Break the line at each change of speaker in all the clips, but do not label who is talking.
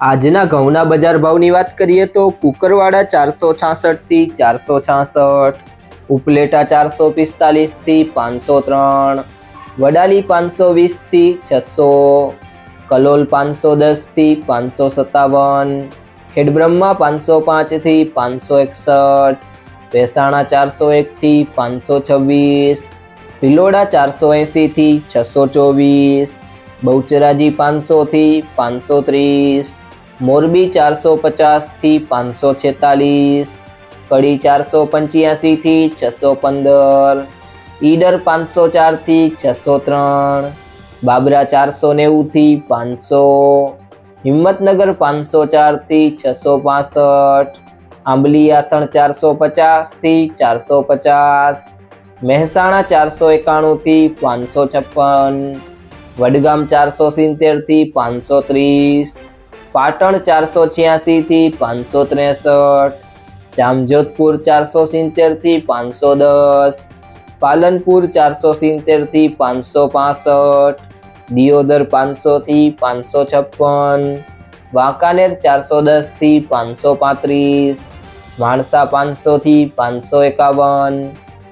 આજના ઘઉંના બજાર ભાવની વાત કરીએ તો કુકરવાડા ચારસો છાસઠથી ચારસો છાસઠ, ઉપલેટા ચારસો પિસ્તાલીસથી પાંચસો ત્રણ, વડાલી પાંચસો વીસથી છસો, કલોલ પાંચસો દસથી પાંચસો સત્તાવન, ખેડબ્રહ્મા પાંચસો પાંચથી પાંચસો એકસઠ, ભેસાણા ચારસો એકથી પાંચસો છવ્વીસ, ભિલોડા ચારસો એંસીથી છસો ચોવીસ બહુચરાજી પાંચસોથી પાંચસો ત્રીસ, મોરબી ચારસો પચાસથી પાંચસો છેતાલીસ, કડી ચારસો પંચ્યાસીથી છસો પંદર, ઈડર પાંચસો ચારથી છસો ત્રણ, બાબરા ચારસો નેવુંથી પાંચસો, હિંમતનગર પાંચસો ચારથી છસો પાસઠ, આંબલી આસણ ચારસો પચાસથી ચારસો પચાસ, મહેસાણા ચારસો એકાણુંથી પાંચસો છપ્પન વડગામ ચારસો સિત્તેરથી પાંચસો ત્રીસ, પાટણ ચારસો છ્યાસીથી પાંચસો ત્રેસઠ, જામજોધપુર ચારસો સિત્તેરથી પાંચસો દસ, પાલનપુર ચારસો સિત્તેરથી પાંચસો પાસઠ, દિયોદર પાંચસોથી પાંચસો છપ્પન, વાંકાનેર ચારસો દસથી પાંચસો પાંત્રીસ, માણસા પાંચસોથી પાંચસો એકાવન,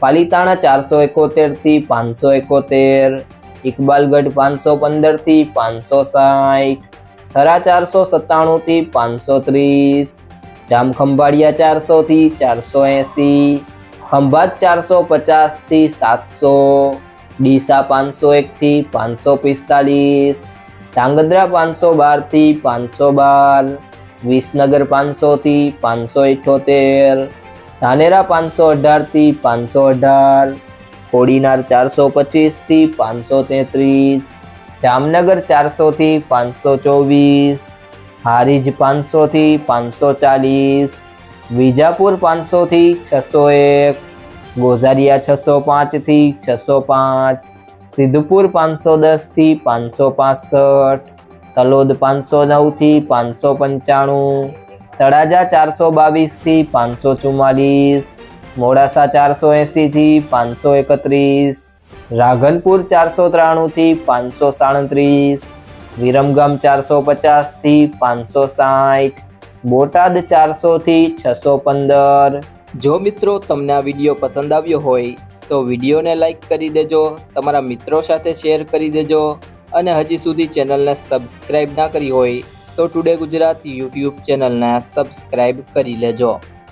પાલિતાણા ચારસો એકોતેરથી પાંચસો એકોતેર ઇકબાલગઢ પાંચસો પંદરથી પાંચસો સાઠ, થરા ચારસો સત્તાણુંથી પાંચસો ત્રીસ, જામખંભાળિયા ચારસોથી ચારસો એંસી, ખંભાત ચારસો પચાસથી સાતસો, ડીસા પાંચસો એકથી પાંચસો પિસ્તાલીસ, ધાંગધ્રા પાંચસો બારથી પાંચસો બાર, વિસનગર પાંચસોથી પાંચસો ઇઠ્ઠોતેર ધાનેરા પાંચસો અઢારથી પાંચસો અઢાર કોડીનાર ચારસો પચીસથી પાંચસો તેત્રીસ, જામનગર ચારસોથી પાંચસો ચોવીસ, હારીજ પાંચસોથી પાંચસો ચાલીસ, વિજાપુર પાંચસોથી છસો એક, ગોઝારિયા છસો પાંચથી છસો પાંચ, સિદ્ધપુર પાંચસો દસથી પાંચસો પાસઠ, તલોદ પાંચસો નવથી પાંચસો પંચાણું, તળાજા ચારસો બાવીસથી પાંચસો ચુમ્માલીસ મોડાસા ચારસો એંસીથી પાંચસો એકત્રીસ, રાઘનપુર ચારસો ત્રાણુંથી પાંચસો સાડત્રીસ, વિરમગામ ચારસો પચાસથી પાંચસો સાઠ, બોટાદ ચારસોથી છસો પંદર. જો મિત્રો તમને આ વીડિયો પસંદ આવ્યો હોય, તો વિડીયોને લાઈક કરી દેજો, તમારા મિત્રો સાથે શેર કરી દેજો, અને હજી સુધી ચેનલને સબસ્ક્રાઈબ ના કરી હોય, તો ટુડે ગુજરાત યુટ્યુબ ચેનલને સબસ્ક્રાઈબ કરી લેજો.